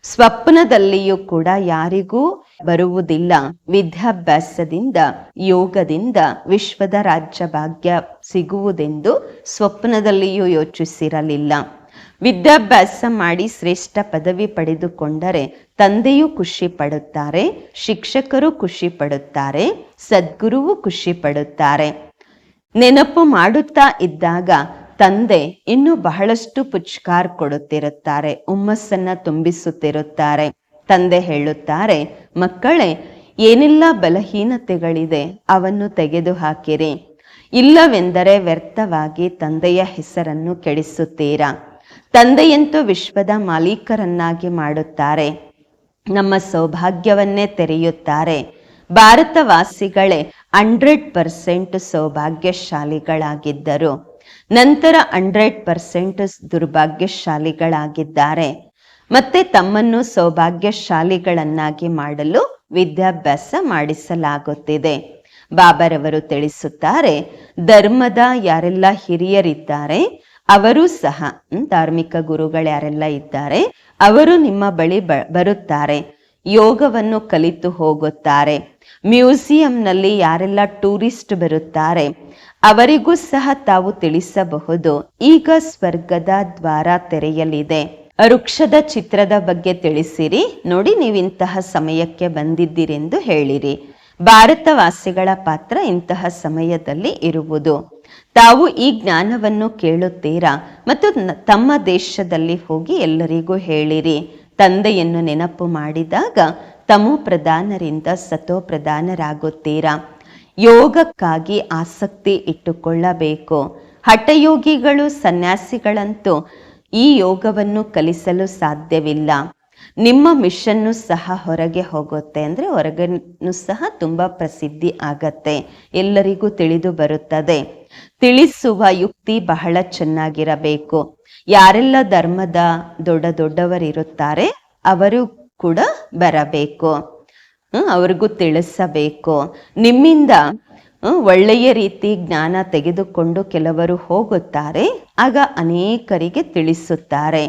ಸ್ವಪ್ನದಲ್ಲಿಯೂ ಕೂಡ ಯಾರಿಗೂ ಬರುವುದಿಲ್ಲ. ವಿದ್ಯಾಭ್ಯಾಸದಿಂದ, ಯೋಗದಿಂದ ವಿಶ್ವದ ರಾಜ್ಯ ಭಾಗ್ಯ ಸಿಗುವುದೆಂದು ಸ್ವಪ್ನದಲ್ಲಿಯೂ ಯೋಚಿಸಿರಲಿಲ್ಲ. ವಿದ್ಯಾಭ್ಯಾಸ ಮಾಡಿ ಶ್ರೇಷ್ಠ ಪದವಿ ಪಡೆದುಕೊಂಡರೆ ತಂದೆಯೂ ಖುಷಿ ಪಡುತ್ತಾರೆ, ಶಿಕ್ಷಕರು ಖುಷಿ ಪಡುತ್ತಾರೆ, ಸದ್ಗುರುವು ಖುಷಿ ಪಡುತ್ತಾರೆ. ನೆನಪು ಮಾಡುತ್ತಾ ಇದ್ದಾಗ ತಂದೆ ಇನ್ನೂ ಬಹಳಷ್ಟು ಪುಚ್ಕಾರ್ ಕೊಡುತ್ತಿರುತ್ತಾರೆ, ಹುಮ್ಮಸ್ಸನ್ನ ತುಂಬಿಸುತ್ತಿರುತ್ತಾರೆ. ತಂದೆ ಹೇಳುತ್ತಾರೆ, ಮಕ್ಕಳೇ, ಏನೆಲ್ಲ ಬಲಹೀನತೆಗಳಿದೆ ಅವನ್ನು ತೆಗೆದು ಹಾಕಿರಿ ಇಲ್ಲವೆಂದರೆ ವ್ಯರ್ಥವಾಗಿ ತಂದೆಯ ಹೆಸರನ್ನು ಕೆಡಿಸುತ್ತೀರಾ? ತಂದೆಯಂತೂ ವಿಶ್ವದ ಮಾಲೀಕರನ್ನಾಗಿ ಮಾಡುತ್ತಾರೆ. ನಮ್ಮ ಸೌಭಾಗ್ಯವನ್ನೇ ತೆರೆಯುತ್ತಾರೆ. ಭಾರತವಾಸಿಗಳೇ, ಹಂಡ್ರೆಡ್ ಪರ್ಸೆಂಟ್ ಸೌಭಾಗ್ಯಶಾಲಿಗಳಾಗಿದ್ದರು. ನಂತರ ಹಂಡ್ರೆಡ್ ಪರ್ಸೆಂಟ್ ದುರ್ಭಾಗ್ಯಶಾಲಿಗಳಾಗಿದ್ದಾರೆ. ಮತ್ತೆ ತಮ್ಮನ್ನು ಸೌಭಾಗ್ಯಶಾಲಿಗಳನ್ನಾಗಿ ಮಾಡಲು ವಿದ್ಯಾಭ್ಯಾಸ ಮಾಡಿಸಲಾಗುತ್ತಿದೆ. ಬಾಬರವರು ತಿಳಿಸುತ್ತಾರೆ, ಧರ್ಮದ ಯಾರೆಲ್ಲ ಹಿರಿಯರಿದ್ದಾರೆ ಅವರೂ ಸಹ ಧಾರ್ಮಿಕ ಗುರುಗಳು ಯಾರೆಲ್ಲ ಇದ್ದಾರೆ, ಅವರು ನಿಮ್ಮ ಬಳಿ ಬರುತ್ತಾರೆ, ಯೋಗವನ್ನು ಕಲಿತು ಹೋಗುತ್ತಾರೆ. ಮ್ಯೂಸಿಯಂನಲ್ಲಿ ಯಾರೆಲ್ಲ ಟೂರಿಸ್ಟ್ ಬರುತ್ತಾರೆ, ಅವರಿಗೂ ಸಹ ತಾವು ತಿಳಿಸಬಹುದು. ಈಗ ಸ್ವರ್ಗದ ದ್ವಾರ ತೆರೆಯಲಿದೆ. ವೃಕ್ಷದ ಚಿತ್ರದ ಬಗ್ಗೆ ತಿಳಿಸಿರಿ. ನೋಡಿ, ನೀವಿಂತಹ ಸಮಯಕ್ಕೆ ಬಂದಿದ್ದೀರೆಂದು ಹೇಳಿರಿ. ಭಾರತವಾಸಿಗಳ ಪಾತ್ರ ಇಂತಹ ಸಮಯದಲ್ಲಿ ಇರುವುದು. ತಾವು ಈ ಜ್ಞಾನವನ್ನು ಕೇಳುತ್ತೀರಾ ಮತ್ತು ತಮ್ಮ ದೇಶದಲ್ಲಿ ಹೋಗಿ ಎಲ್ಲರಿಗೂ ಹೇಳಿರಿ. ತಂದೆಯನ್ನು ನೆನಪು ಮಾಡಿದಾಗ ತಮೋ ಪ್ರಧಾನರಿಂದ ಸತೋ ಪ್ರಧಾನರಾಗುತ್ತೀರಾ. ಯೋಗಕ್ಕಾಗಿ ಆಸಕ್ತಿ ಇಟ್ಟುಕೊಳ್ಳಬೇಕು. ಹಠಯೋಗಿಗಳು ಸನ್ಯಾಸಿಗಳಂತೂ ಈ ಯೋಗವನ್ನು ಕಲಿಸಲು ಸಾಧ್ಯವಿಲ್ಲ. ನಿಮ್ಮ ಮಿಷನ್ನು ಸಹ ಹೊರಗೆ ಹೋಗುತ್ತೆ ಅಂದರೆ ಹೊರಗನ್ನು ಸಹ ತುಂಬ ಪ್ರಸಿದ್ಧಿ ಆಗತ್ತೆ. ಎಲ್ಲರಿಗೂ ತಿಳಿದು ಬರುತ್ತದೆ. ತಿಳಿಸುವ ಯುಕ್ತಿ ಬಹಳ ಚೆನ್ನಾಗಿರಬೇಕು. ಯಾರೆಲ್ಲ ಧರ್ಮದ ದೊಡ್ಡ ದೊಡ್ಡವರಿರುತ್ತಾರೆ ಅವರು ಕೂಡ ಬರಬೇಕು. ಅವ್ರಿಗೂ ತಿಳಿಸಬೇಕು. ನಿಮ್ಮಿಂದ ಒಳ್ಳೆಯ ರೀತಿ ಜ್ಞಾನ ತೆಗೆದುಕೊಂಡು ಕೆಲವರು ಹೋಗುತ್ತಾರೆ, ಆಗ ಅನೇಕರಿಗೆ ತಿಳಿಸುತ್ತಾರೆ.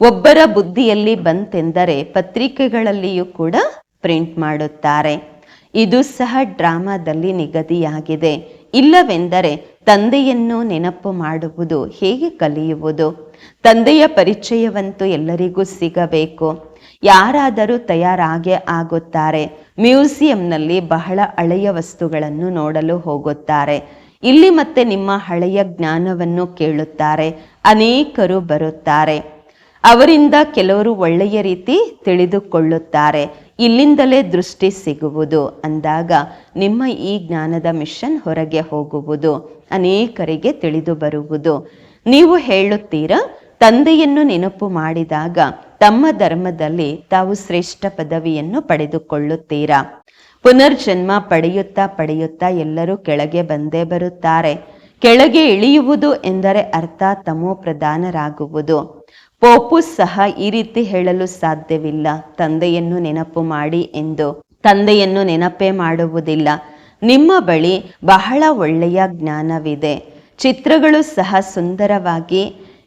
ಒಬ್ಬರ ಬುದ್ಧಿಯಲ್ಲಿ ಬಂತೆಂದರೆ ಪತ್ರಿಕೆಗಳಲ್ಲಿಯೂ ಕೂಡ ಪ್ರಿಂಟ್ ಮಾಡುತ್ತಾರೆ. ಇದು ಸಹ ಡ್ರಾಮಾದಲ್ಲಿ ನಿಗದಿಯಾಗಿದೆ. ಇಲ್ಲವೆಂದರೆ ತಂದೆಯನ್ನು ನೆನಪು ಮಾಡುವುದು, ಹೇಗೆ ಕಲಿಯುವುದು? ತಂದೆಯ ಪರಿಚಯವಂತೂ ಎಲ್ಲರಿಗೂ ಸಿಗಬೇಕು. ಯಾರಾದರೂ ತಯಾರಾಗೆ ಆಗುತ್ತಾರೆ. ಮ್ಯೂಸಿಯಂನಲ್ಲಿ ಬಹಳ ಹಳೆಯ ವಸ್ತುಗಳನ್ನು ನೋಡಲು ಹೋಗುತ್ತಾರೆ. ಇಲ್ಲಿ ಮತ್ತೆ ನಿಮ್ಮ ಹಳೆಯ ಜ್ಞಾನವನ್ನು ಕೇಳುತ್ತಾರೆ. ಅನೇಕರು ಬರುತ್ತಾರೆ. ಅವರಿಂದ ಕೆಲವರು ಒಳ್ಳೆಯ ರೀತಿ ತಿಳಿದುಕೊಳ್ಳುತ್ತಾರೆ. ಇಲ್ಲಿಂದಲೇ ದೃಷ್ಟಿ ಸಿಗುವುದು. ಅಂದಾಗ ನಿಮ್ಮ ಈ ಜ್ಞಾನದ ಮಿಷನ್ ಹೊರಗೆ ಹೋಗುವುದು, ಅನೇಕರಿಗೆ ತಿಳಿದು ಬರುವುದು. ನೀವು ಹೇಳುತ್ತೀರಾ, ತಂದೆಯನ್ನು ನೆನಪು ಮಾಡಿದಾಗ ತಮ್ಮ ಧರ್ಮದಲ್ಲಿ ತಾವು ಶ್ರೇಷ್ಠ ಪದವಿಯನ್ನು ಪಡೆದುಕೊಳ್ಳುತ್ತೀರಾ? ಪುನರ್ಜನ್ಮ ಪಡೆಯುತ್ತಾ ಪಡೆಯುತ್ತಾ ಎಲ್ಲರೂ ಕೆಳಗೆ ಬಂದೇ ಬರುತ್ತಾರೆ. ಕೆಳಗೆ ಇಳಿಯುವುದು ಎಂದರೆ ಅರ್ಥ ತಮೋ ಪ್ರಧಾನರಾಗುವುದು ಪೋಪು ಸಹ ಈ ರೀತಿ ಹೇಳಲು ಸಾಧ್ಯವಿಲ್ಲ. ತಂದೆಯನ್ನು ನೆನಪು ಮಾಡಿ ಎಂದು. ತಂದೆಯನ್ನು ನೆನಪೇ ಮಾಡುವುದಿಲ್ಲ. ನಿಮ್ಮ ಬಳಿ ಬಹಳ ಒಳ್ಳೆಯ ಜ್ಞಾನವಿದೆ. ಚಿತ್ರಗಳು ಸಹ ಸುಂದರವಾಗಿ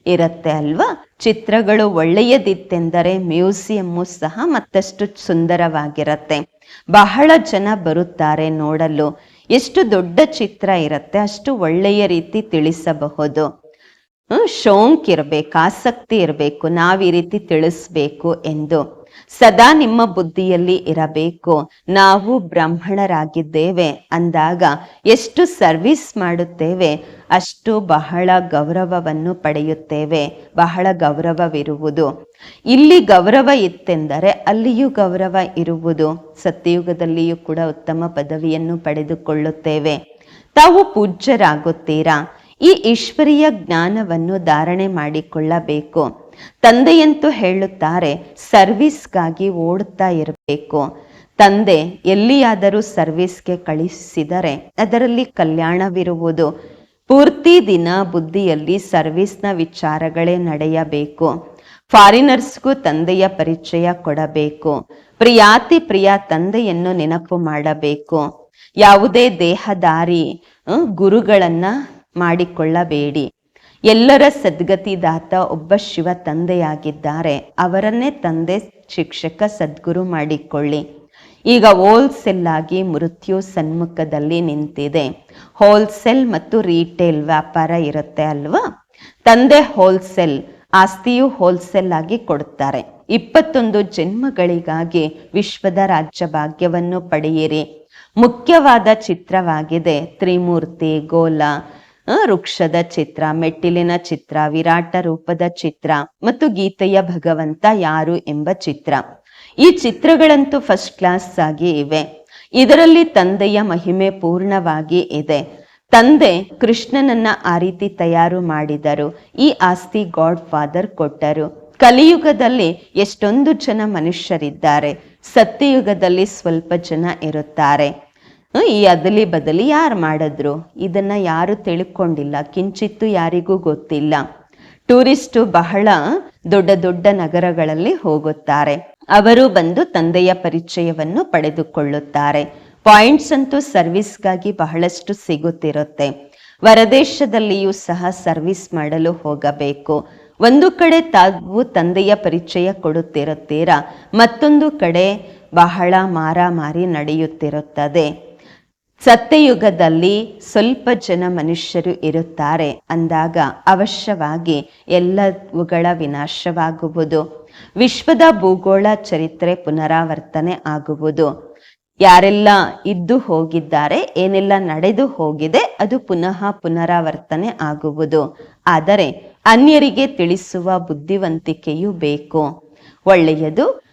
ಇರುತ್ತೆ ಅಲ್ವಾ? ಚಿತ್ರಗಳು ಒಳ್ಳೆಯದಿತ್ತೆಂದರೆ ಮ್ಯೂಸಿಯಮ್ಮು ಸಹ ಮತ್ತಷ್ಟು ಸುಂದರವಾಗಿರುತ್ತೆ. ಬಹಳ ಜನ ಬರುತ್ತಾರೆ ನೋಡಲು. ಎಷ್ಟು ದೊಡ್ಡ ಚಿತ್ರ ಇರುತ್ತೆ ಅಷ್ಟು ಒಳ್ಳೆಯ ರೀತಿ ತಿಳಿಸಬಹುದು. ಶೌಕ್ ಇರಬೇಕು, ಆಸಕ್ತಿ ಇರಬೇಕು, ನಾವು ಈ ರೀತಿ ತಿಳಿಸ್ಬೇಕು ಎಂದು. ಸದಾ ನಿಮ್ಮ ಬುದ್ಧಿಯಲ್ಲಿ ಇರಬೇಕು. ನಾವು ಬ್ರಾಹ್ಮಣರಾಗಿದ್ದೇವೆ. ಅಂದಾಗ ಎಷ್ಟು ಸರ್ವಿಸ್ ಮಾಡುತ್ತೇವೆ, ಅಷ್ಟು ಬಹಳ ಗೌರವವನ್ನು ಪಡೆಯುತ್ತೇವೆ. ಬಹಳ ಗೌರವವಿರುವುದು. ಇಲ್ಲಿ ಗೌರವ ಇತ್ತೆಂದರೆ ಅಲ್ಲಿಯೂ ಗೌರವ ಇರುವುದು. ಸತ್ಯಯುಗದಲ್ಲಿಯೂ ಕೂಡ ಉತ್ತಮ ಪದವಿಯನ್ನು ಪಡೆದುಕೊಳ್ಳುತ್ತೇವೆ. ತಾವು ಪೂಜ್ಯರಾಗುತ್ತೀರಾ? ಈ ಈಶ್ವರೀಯ ಜ್ಞಾನವನ್ನು ಧಾರಣೆ ಮಾಡಿಕೊಳ್ಳಬೇಕು. ತಂದೆಯಂತೂ ಹೇಳುತ್ತಾರೆ, ಸರ್ವಿಸ್ಗಾಗಿ ಓಡುತ್ತಾ ಇರಬೇಕು. ತಂದೆ ಎಲ್ಲಿಯಾದರೂ ಸರ್ವಿಸ್ಗೆ ಕಳಿಸಿದರೆ ಅದರಲ್ಲಿ ಕಲ್ಯಾಣವಿರುವುದು. ಪೂರ್ತಿ ದಿನ ಬುದ್ಧಿಯಲ್ಲಿ ಸರ್ವಿಸ್ನ ವಿಚಾರಗಳೇ ನಡೆಯಬೇಕು. ಫಾರಿನರ್ಸ್ಗೂ ತಂದೆಯ ಪರಿಚಯ ಕೊಡಬೇಕು. ಪ್ರಿಯಾತಿ ಪ್ರಿಯ ತಂದೆಯನ್ನು ನೆನಪು ಮಾಡಬೇಕು. ಯಾವುದೇ ದೇಹದಾರಿ ಗುರುಗಳನ್ನ ಮಾಡಿಕೊಳ್ಳಬೇಡಿ. ಎಲ್ಲರ ಸದ್ಗತಿದಾತ ಒಬ್ಬ ಶಿವ ತಂದೆಯಾಗಿದ್ದಾರೆ. ಅವರನ್ನೇ ತಂದೆ, ಶಿಕ್ಷಕ, ಸದ್ಗುರು ಮಾಡಿಕೊಳ್ಳಿ. ಈಗ ಹೋಲ್ಸೆಲ್ ಆಗಿ ಮೃತ್ಯು ಸನ್ಮುಖದಲ್ಲಿ ನಿಂತಿದೆ. ಹೋಲ್ಸೇಲ್ ಮತ್ತು ರೀಟೇಲ್ ವ್ಯಾಪಾರ ಇರುತ್ತೆ ಅಲ್ವಾ? ತಂದೆ ಹೋಲ್ಸೇಲ್ ಆಸ್ತಿಯು ಹೋಲ್ಸೇಲ್ ಆಗಿ ಕೊಡುತ್ತಾರೆ. ಇಪ್ಪತ್ತೊಂದು ಜನ್ಮಗಳಿಗಾಗಿ ವಿಶ್ವದ ರಾಜ್ಯ ಭಾಗ್ಯವನ್ನು ಪಡೆಯಿರಿ. ಮುಖ್ಯವಾದ ಚಿತ್ರವಾಗಿದೆ ತ್ರಿಮೂರ್ತಿ ಗೋಲ. ವೃಕ್ಷದ ಚಿತ್ರ, ಮೆಟ್ಟಿಲಿನ ಚಿತ್ರ, ವಿರಾಟ ರೂಪದ ಚಿತ್ರ ಮತ್ತು ಗೀತೆಯ ಭಗವಂತ ಯಾರು ಎಂಬ ಚಿತ್ರ. ಈ ಚಿತ್ರಗಳಂತೂ ಫಸ್ಟ್ ಕ್ಲಾಸ್ ಆಗಿ ಇವೆ. ಇದರಲ್ಲಿ ತಂದೆಯ ಮಹಿಮೆ ಪೂರ್ಣವಾಗಿ ಇದೆ. ತಂದೆ ಕೃಷ್ಣನನ್ನ ಆ ರೀತಿ ತಯಾರು ಮಾಡಿದರು. ಈ ಆಸ್ತಿ ಗಾಡ್ ಫಾದರ್ ಕೊಟ್ಟರು. ಕಲಿಯುಗದಲ್ಲಿ ಎಷ್ಟೊಂದು ಜನ ಮನುಷ್ಯರಿದ್ದಾರೆ. ಸತ್ಯಯುಗದಲ್ಲಿ ಸ್ವಲ್ಪ ಜನ ಇರುತ್ತಾರೆ. ಈ ಅದಲಿ ಬದಲಿ ಯಾರು ಮಾಡಿದ್ರು? ಇದನ್ನು ಯಾರು ತಿಳ್ಕೊಂಡಿಲ್ಲ, ಕಿಂಚಿತ್ತು ಯಾರಿಗೂ ಗೊತ್ತಿಲ್ಲ. ಟೂರಿಸ್ಟು ಬಹಳ ದೊಡ್ಡ ದೊಡ್ಡ ನಗರಗಳಲ್ಲಿ ಹೋಗುತ್ತಾರೆ. ಅವರು ಬಂದು ತಂದೆಯ ಪರಿಚಯವನ್ನು ಪಡೆದುಕೊಳ್ಳುತ್ತಾರೆ. ಪಾಯಿಂಟ್ಸ್ ಅಂತೂ ಸರ್ವಿಸ್ಗಾಗಿ ಬಹಳಷ್ಟು ಸಿಗುತ್ತಿರುತ್ತೆ. ಹೊರದೇಶದಲ್ಲಿಯೂ ಸಹ ಸರ್ವಿಸ್ ಮಾಡಲು ಹೋಗಬೇಕು. ಒಂದು ಕಡೆ ತಾವು ತಂದೆಯ ಪರಿಚಯ ಕೊಡುತ್ತಿರುತ್ತೀರಾ, ಮತ್ತೊಂದು ಕಡೆ ಬಹಳ ಮಾರಾಮಾರಿ ನಡೆಯುತ್ತಿರುತ್ತದೆ. ಸತ್ಯಯುಗದಲ್ಲಿ ಸ್ವಲ್ಪ ಜನ ಮನುಷ್ಯರು ಇರುತ್ತಾರೆ. ಅಂದಾಗ ಅವಶ್ಯವಾಗಿ ಎಲ್ಲವುಗಳ ವಿನಾಶವಾಗುವುದು. ವಿಶ್ವದ ಭೂಗೋಳ ಚರಿತ್ರೆ ಪುನರಾವರ್ತನೆ ಆಗುವುದು. ಯಾರೆಲ್ಲ ಇದ್ದು ಹೋಗಿದ್ದಾರೆ, ಏನೆಲ್ಲ ನಡೆದು ಹೋಗಿದೆ, ಅದು ಪುನಃ ಪುನರಾವರ್ತನೆ ಆಗುವುದು. ಆದರೆ ಅನ್ಯರಿಗೆ ತಿಳಿಸುವ ಬುದ್ಧಿವಂತಿಕೆಯೂ ಬೇಕು. ಒಳ್ಳೆಯದು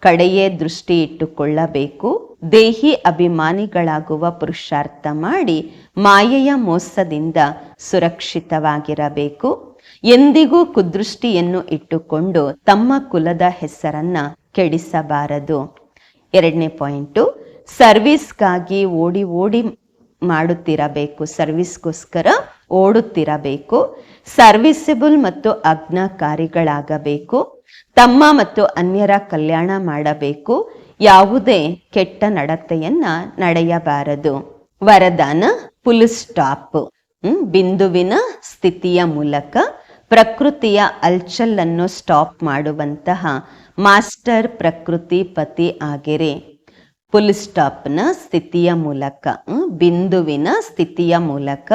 ಕಡೆಯೇ ದೃಷ್ಟಿ ಇಟ್ಟುಕೊಳ್ಳಬೇಕು. ದೇಹಿ ಅಭಿಮಾನಿಗಳಾಗುವ ಪುರುಷಾರ್ಥ ಮಾಡಿ ಮಾಯೆಯ ಮೋಸದಿಂದ ಸುರಕ್ಷಿತವಾಗಿರಬೇಕು. ಎಂದಿಗೂ ಕುದೃಷ್ಟಿಯನ್ನು ಇಟ್ಟುಕೊಂಡು ತಮ್ಮ ಕುಲದ ಹೆಸರನ್ನ ಕೆಡಿಸಬಾರದು. ಎರಡನೇ ಪಾಯಿಂಟು, ಸರ್ವಿಸ್ಗಾಗಿ ಓಡಿ ಓಡಿ ಮಾಡುತ್ತಿರಬೇಕು. ಸರ್ವಿಸ್ಗೋಸ್ಕರ ಓಡುತ್ತಿರಬೇಕು. ಸರ್ವಿಸಬಲ್ ಮತ್ತು ಅಜ್ಞಾಕಾರಿಗಳಾಗಬೇಕು ತಮ್ಮ ಮತ್ತು ಅನ್ಯರ ಕಲ್ಯಾಣ ಮಾಡಬೇಕು. ಯಾವುದೇ ಕೆಟ್ಟ ನಡತೆಯನ್ನ ನಡೆಯಬಾರದು. ವರದಾನ ಫುಲ್ ಸ್ಟಾಪ್. ಬಿಂದುವಿನ ಸ್ಥಿತಿಯ ಮೂಲಕ ಪ್ರಕೃತಿಯ ಅಲ್ಚಲ್ಲನ್ನು ಸ್ಟಾಪ್ ಮಾಡುವಂತಹ ಮಾಸ್ಟರ್ ಪ್ರಕೃತಿ ಪತಿ ಆಗಿರಿ. ಫುಲ್ ಸ್ಟಾಪ್ನ ಸ್ಥಿತಿಯ ಮೂಲಕ ಬಿಂದುವಿನ ಸ್ಥಿತಿಯ ಮೂಲಕ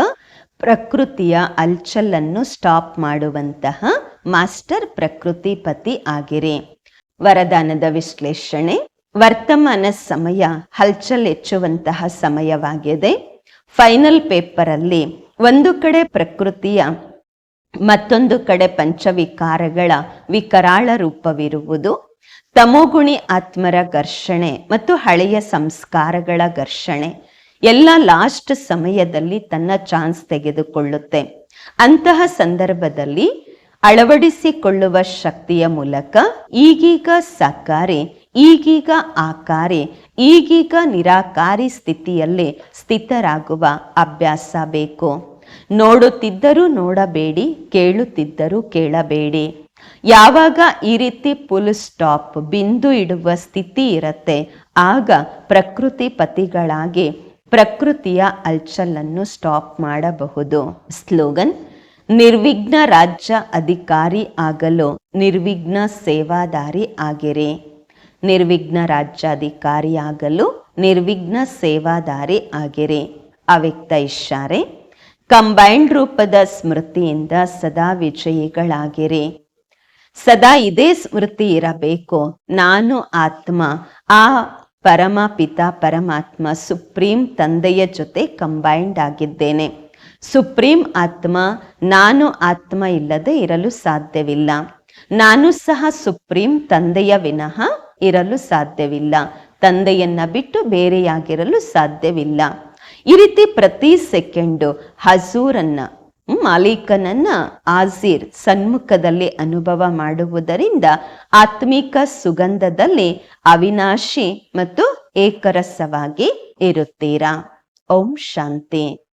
ಪ್ರಕೃತಿಯ ಅಲ್ಚಲನ್ನು ಸ್ಟಾಪ್ ಮಾಡುವಂತಹ ಮಾಸ್ಟರ್ ಪ್ರಕೃತಿ ಪತಿ ಆಗಿರಿ. ವರದಾನದ ವಿಶ್ಲೇಷಣೆ, ವರ್ತಮಾನ ಸಮಯ ಹಲ್ಚಲ್ ಹೆಚ್ಚುವಂತಹ ಸಮಯವಾಗಿದೆ. ಫೈನಲ್ ಪೇಪರಲ್ಲಿ ಒಂದು ಕಡೆ ಪ್ರಕೃತಿಯ, ಮತ್ತೊಂದು ಕಡೆ ಪಂಚವಿಕಾರಗಳ ವಿಕರಾಳ ರೂಪವಿರುವುದು. ತಮೋಗುಣಿ ಆತ್ಮರ ಘರ್ಷಣೆ ಮತ್ತು ಹಳೆಯ ಸಂಸ್ಕಾರಗಳ ಘರ್ಷಣೆ ಎಲ್ಲ ಲಾಸ್ಟ್ ಸಮಯದಲ್ಲಿ ತನ್ನ ಚಾನ್ಸ್ ತೆಗೆದುಕೊಳ್ಳುತ್ತೆ. ಅಂತಹ ಸಂದರ್ಭದಲ್ಲಿ ಅಳವಡಿಸಿಕೊಳ್ಳುವ ಶಕ್ತಿಯ ಮೂಲಕ ಈಗೀಗ ಸಕಾರಿ ಈಗೀಗ ಆಕಾರಿ, ಈಗೀಗ ನಿರಾಕಾರಿ ಸ್ಥಿತಿಯಲ್ಲಿ ಸ್ಥಿತರಾಗುವ ಅಭ್ಯಾಸ ಬೇಕು. ನೋಡುತ್ತಿದ್ದರೂ ನೋಡಬೇಡಿ, ಕೇಳುತ್ತಿದ್ದರೂ ಕೇಳಬೇಡಿ. ಯಾವಾಗ ಈ ರೀತಿ ಫುಲ್ ಸ್ಟಾಪ್ ಬಿಂದು ಇಡುವ ಸ್ಥಿತಿ ಇರತ್ತೆ, ಆಗ ಪ್ರಕೃತಿ ಪತಿಗಳಾಗಿ ಪ್ರಕೃತಿಯ ಅಲ್ಚಲನ್ನು ಸ್ಟಾಪ್ ಮಾಡಬಹುದು. ಸ್ಲೋಗನ್ ನಿರ್ವಿಘ್ನ ರಾಜ್ಯ ಅಧಿಕಾರಿ ಆಗಲು ನಿರ್ವಿಘ್ನ ಸೇವಾದಾರಿ ಆಗಿರಿ. ನಿರ್ವಿಘ್ನ ರಾಜ್ಯಾಧಿಕಾರಿ ಆಗಲು ನಿರ್ವಿಘ್ನ ಸೇವಾದಾರಿ ಆಗಿರಿ. ಅವ್ಯಕ್ತ ಇಶಾರೆ ಕಂಬೈನ್ಡ್ ರೂಪದ ಸ್ಮೃತಿಯಿಂದ ಸದಾ ವಿಜಯಿಗಳಾಗಿರಿ. ಸದಾ ಇದೇ ಸ್ಮೃತಿ ಇರಬೇಕು. ನಾನು ಆತ್ಮ, ಆ ಪರಮ ಪಿತಾ ಪರಮಾತ್ಮ ಸುಪ್ರೀಂ ತಂದೆಯ ಜೊತೆ ಕಂಬೈನ್ಡ್ ಆಗಿದ್ದೇನೆ. ಸುಪ್ರೀಂ ಆತ್ಮ, ನಾನು ಆತ್ಮ ಇಲ್ಲದೆ ಇರಲು ಸಾಧ್ಯವಿಲ್ಲ. ನಾನು ಸಹ ಸುಪ್ರೀಂ ತಂದೆಯ ವಿನಃ ಇರಲು ಸಾಧ್ಯವಿಲ್ಲ. ತಂದೆಯನ್ನ ಬಿಟ್ಟು ಬೇರೆಯಾಗಿರಲು ಸಾಧ್ಯವಿಲ್ಲ. ಈ ರೀತಿ ಪ್ರತಿ ಸೆಕೆಂಡು ಹಜೂರನ್ನ ಮಾಲೀಕನನ್ನ ಆಜೀರ್ ಸನ್ಮುಖದಲ್ಲಿ ಅನುಭವ ಮಾಡುವುದರಿಂದ ಆತ್ಮಿಕ ಸುಗಂಧದಲ್ಲಿ ಅವಿನಾಶಿ ಮತ್ತು ಏಕರಸವಾಗಿ ಇರುತ್ತೀರಾ? ಓಂ ಶಾಂತಿ.